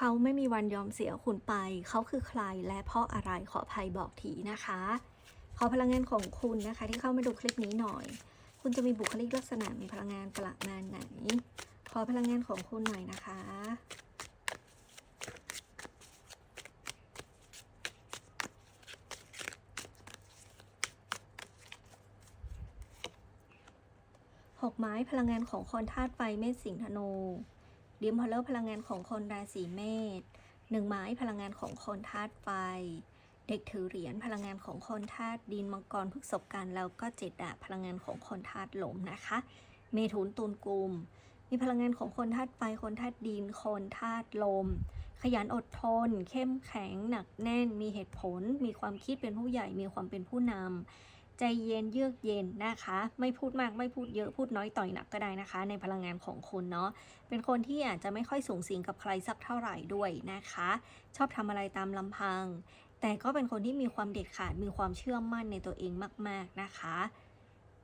เขาไม่มีวันยอมเสียคุณไป เขาคือใครและเพราะอะไรขออภัยบอกทีนะคะ ขอพลังงานของคุณนะคะ ที่เข้ามาดูคลิปนี้หน่อย คุณจะมีบุคลิกลักษณะมีพลังงานประมาณไหน ขอพลังงานของคุณหน่อยนะคะหกไม้พลังงานของคนธาตุไฟเมษสิงห์ธนู ดิมพอลเลอร์พลังงานของคนราศีเมษหนึ่งไม้พลังงานของคนธาตุไฟ เด็กถือเหรียญพลังงานของคนธาตุดินมังกรพฤกษบกันแล้วก็เจ็ดดาพลังงานของคนธาตุลมนะคะ เมถุนตูนกุมมีพลังงานของคนธาตุไฟ คนธาตุดิน คนธาตุลม ขยันอดทน เข้มแข็ง หนักแน่น มีเหตุผล มีความคิดเป็นผู้ใหญ่ มีความเป็นผู้นำ ใจเย็นเยือกเย็นนะคะ ไม่พูดมากไม่พูดเยอะพูดน้อยต่อยหนักก็ได้นะคะ ในพลังงานของคุณเนาะเป็นคนที่อาจจะไม่ค่อยสูงสิงกับใครสักเท่าไหร่ด้วยนะคะ ชอบทำอะไรตามลำพัง แต่ก็เป็นคนที่มีความเด็ดขาดมีความเชื่อมั่นในตัวเองมาก ๆนะคะ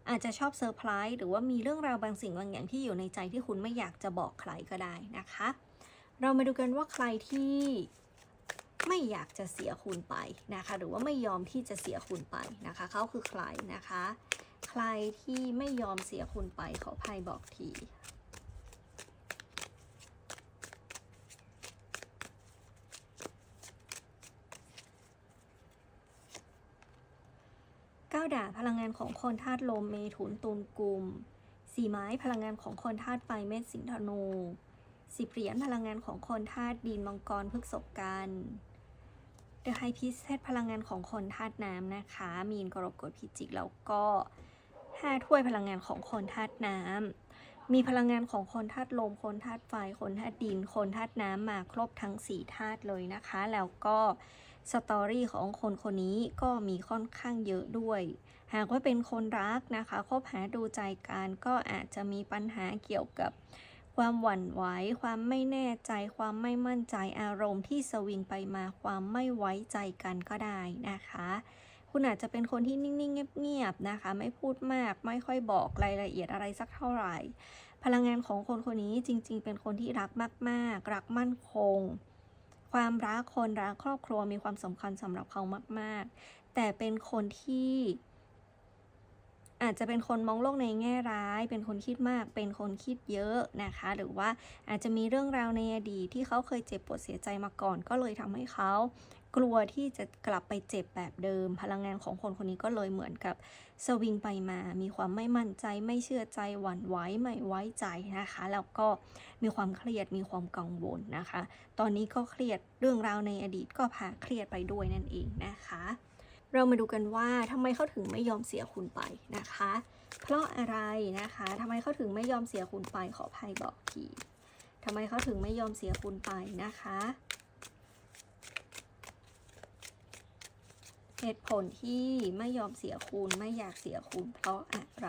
อาจจะชอบเซอร์ไพรส์หรือว่ามีเรื่องราวบางสิ่งบางอย่างที่อยู่ในใจที่คุณไม่อยากจะบอกใครก็ได้นะคะ เรามาดูกันว่าใครที่ ไม่อยากจะเสียคุณไปนะคะ หรือว่าไม่ยอมที่จะเสียคุณไปนะคะเขาคือใครนะคะ ใครที่ไม่ยอมเสียคุณไปขออภัยบอกทีก้าด่าพลังงานของคนธาตุลมเมถุนตุลกลุ่มสี่ไม้พลังงานของคนธาตุไฟเมษสิงธนูสิบเหรียญพลังงานของคนธาตุดินมังกรพฤกษกัน เดอะไฮพิสเซตพลังงานของคนธาตุน้ำนะคะ มีนกรกฎพิจิกแล้วก็ห้าถ้วยพลังงานของคนธาตุน้ำมีพลังงานของคนธาตุลม คนธาตุไฟ คนธาตุดิน คนธาตุน้ำมาครบทั้งสี่ธาตุเลยนะคะ แล้วก็สตอรี่ของคนคนนี้ก็มีค่อนข้างเยอะด้วย หากว่าเป็นคนรักนะคะคบหาดูใจกันก็อาจจะมีปัญหาเกี่ยวกับ ความหวั่นไหว ความไม่แน่ใจ ความไม่มั่นใจ อารมณ์ที่สวิงไปมา ความไม่ไว้ใจกันก็ได้นะคะ คุณอาจจะเป็นคนที่นิ่งๆ เงียบๆ นะคะ ไม่พูดมาก ไม่ค่อยบอกรายละเอียดอะไรสักเท่าไหร่ พลังงานของคนคนนี้จริง ๆ เป็นคนที่รักมากๆ รักมั่นคง ความรักคนรักครอบครัวมีความสำคัญสำหรับเขามาก ๆ แต่เป็นคนที่ อาจจะเป็นคนมองโลกในแง่ร้าย เป็นคนคิดมาก เป็นคนคิดเยอะนะคะ หรือว่าอาจจะมีเรื่องราวในอดีตที่เขาเคยเจ็บปวดเสียใจมาก่อน ก็เลยทำให้เขากลัวที่จะกลับไปเจ็บแบบเดิม พลังงานของคนคนนี้ก็เลยเหมือนกับสวิงไปมา มีความไม่มั่นใจ ไม่เชื่อใจ หวั่นไหว ไม่ไว้ใจนะคะ แล้วก็มีความเครียด มีความกังวลนะคะ ตอนนี้ก็เครียด เรื่องราวในอดีตก็พาเครียดไปด้วยนั่นเองนะคะ เรามาดูกันว่าทำไมเขาถึงไม่ยอมเสียคุณไปนะคะ เพราะอะไรนะคะทำไมเขาถึงไม่ยอมเสียคุณไปขอภัยบอกทีทำไมเขาถึงไม่ยอมเสียคุณไปนะคะเหตุผลที่ไม่ยอมเสียคุณไม่อยากเสียคุณเพราะอะไร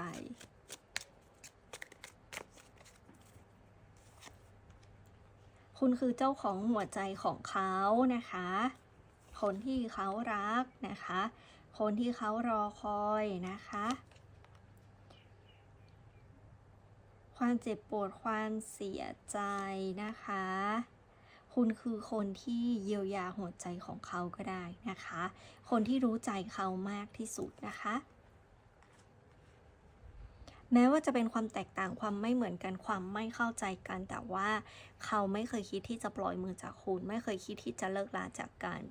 คุณคือเจ้าของหัวใจของเขานะคะ คนที่เขารักนะคะ คนที่เขารอคอยนะคะ ความเจ็บปวดความเสียใจนะคะ คุณคือคนที่เยียวยาหัวใจของเขาก็ได้นะคะ คนที่รู้ใจเขามากที่สุดนะคะ แม้ว่าจะเป็นความแตกต่างความไม่เหมือนกันความไม่เข้าใจกัน แต่ว่าเขาไม่เคยคิดที่จะปล่อยมือจากคุณ ไม่เคยคิดที่จะเลิกลาจากกัน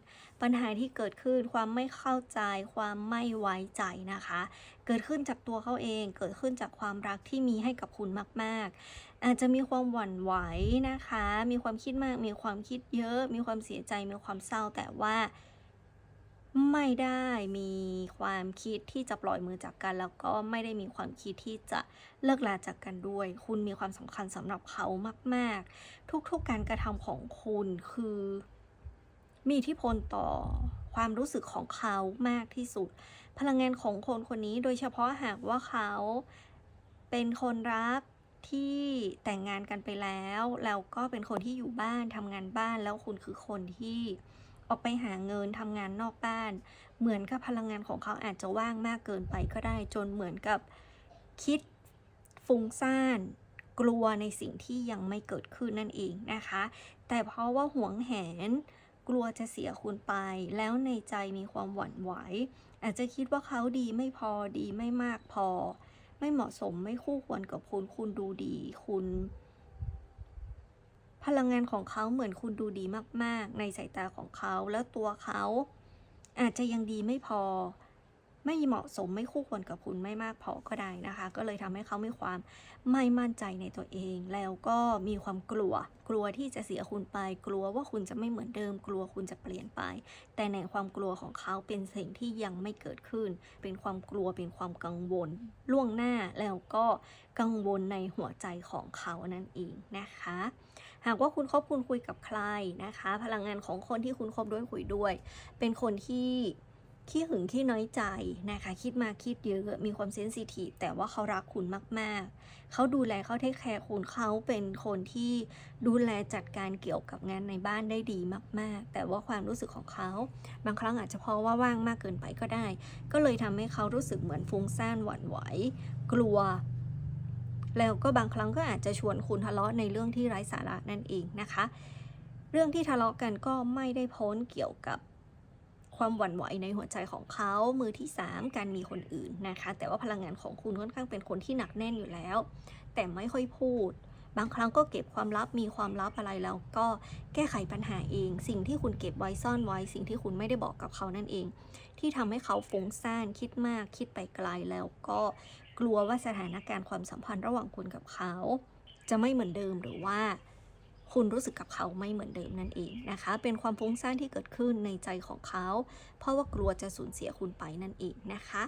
ปัญหาที่เกิดขึ้นความไม่เข้าใจ ความไม่ไว้ใจนะคะ เกิดขึ้นจากตัวเขาเอง เกิดขึ้นจากความรักที่มีให้กับคุณมาก ๆ อาจจะมีความหวั่นไหวนะคะ มีความคิดมาก มีความคิดเยอะ มีความเสียใจมีความเศร้าแต่ว่า ไม่ได้มีความคิดที่จะปล่อยมือจากกัน แล้วก็ไม่ได้มีความคิดที่จะเลิกลาจากกันด้วย คุณมีความสำคัญสำหรับเขามาก ๆ ทุก ๆ การกระทำของคุณคือ มีทธิพลต่อความรู้สึกของเขามากที่สุด พลังงานของคนคนนี้โดยเฉพาะหากว่าเขาเป็นคนรักที่แต่งงานกันไปแล้ว แล้วก็เป็นคนที่อยู่บ้านทำงานบ้านแล้วคุณคือคนที่ ออกไปหาเงินทำงานนอกบ้าน เหมือนกับพลังงานของเขาอาจจะว่างมากเกินไปก็ได้จนเหมือนกับคิดฟุ้งซ่าน กลัวในสิ่งที่ยังไม่เกิดขึ้นนั่นเองนะคะ แต่เพราะว่าหวงแหนกลัวจะเสียคุณไป แล้วในใจมีความหวั่นไหว อาจจะคิดว่าเขาดีไม่พอดีไม่มากพอ ไม่เหมาะสมไม่คู่ควรกับคุณ คุณดูดี คุณ พลังงานของเขาเหมือนคุณดูดีมากๆ ในสายตาของเขาแล้วตัวเขาอาจจะยังดีไม่พอ ไม่เหมาะสมไม่คู่ควรกับคุณไม่มากพอก็ได้นะคะ ก็เลยทำให้เขามีความไม่มั่นใจในตัวเอง แล้วก็มีความกลัว กลัวที่จะเสียคุณไป กลัวว่าคุณจะไม่เหมือนเดิม กลัวคุณจะเปลี่ยนไป แต่ในความกลัวของเขาเป็นสิ่งที่ยังไม่เกิดขึ้น เป็นความกลัวเป็นความกังวล ล่วงหน้าแล้วก็กังวลในหัวใจของเขานั่นเองนะคะ หากว่าคุณคบคุณคุยกับใครนะคะ พลังงานของคนที่คุณคบด้วยคุยด้วย เป็นคนที่ขี้หึงขี้น้อยใจนะคะ คิดมาคิดเยอะมีความเซนซิทีฟแต่ว่าเขารักคุณมากๆ เขาดูแลเขาเทคแคร์คุณเขาเป็นคนที่ดูแลจัดการเกี่ยวกับงานในบ้านได้ดีมาก ๆ แต่ว่าความรู้สึกของเขา บางครั้งอาจจะเพราะว่าว่างมากเกินไปก็ได้ ก็เลยทำให้เขารู้สึกเหมือนฟุ้งซ่านหวั่นไหว กลัว แล้วก็บางครั้งก็อาจจะชวนคุณทะเลาะในเรื่องที่ไร้สาระนั่นเองนะคะ เรื่องที่ทะเลาะกันก็ไม่ได้พ้นเกี่ยวกับความหวั่นไหวในหัวใจของเขา มือที่ 3 การมีคนอื่นนะคะ แต่ว่าพลังงานของคุณค่อนข้างเป็นคนที่หนักแน่นอยู่แล้ว แต่ไม่ค่อยพูด บางครั้งก็เก็บความลับ มีความลับอะไรแล้วก็แก้ไขปัญหาเอง สิ่งที่คุณเก็บไว้ซ่อนไว้ สิ่งที่คุณไม่ได้บอกกับเขานั่นเอง ที่ทำให้เขาฟุ้งซ่าน คิดมาก คิดไปไกล แล้วก็ กลัวว่าสถานการณ์ความสัมพันธ์ระหว่างคุณกับเขา จะไม่เหมือนเดิมหรือว่า คุณรู้สึกกับเขาไม่เหมือนเดิมนั่นเองนะคะ เป็นความฟุ้งซ่านที่เกิดขึ้นในใจของเขา เพราะว่ากลัวจะสูญเสียคุณไปนั่นเองนะคะ